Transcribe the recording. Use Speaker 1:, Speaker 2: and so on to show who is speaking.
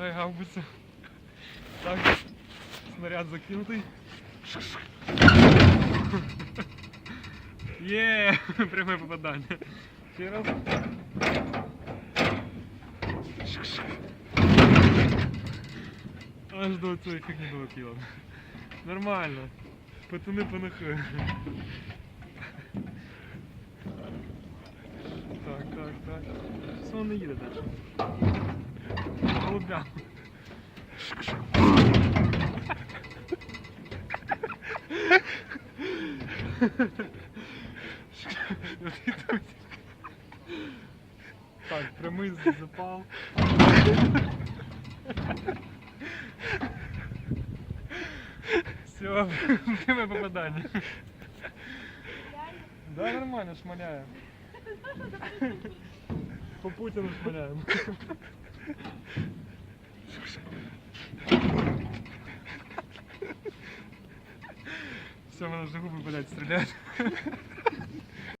Speaker 1: заряджає гаубицю. Так, снаряд закинутий. Є, пряме попадання. Ще раз. Аж до цієї фігні долетіло. Нормально. Пацани понахи. Так, так, так. Сон не їде далі. Голубям. Так, прямий запал. Все, пряме попадання. Да, нормально, шмаляем. По Путину шмаляем. Все, мене вже губи, блядь, стріляють.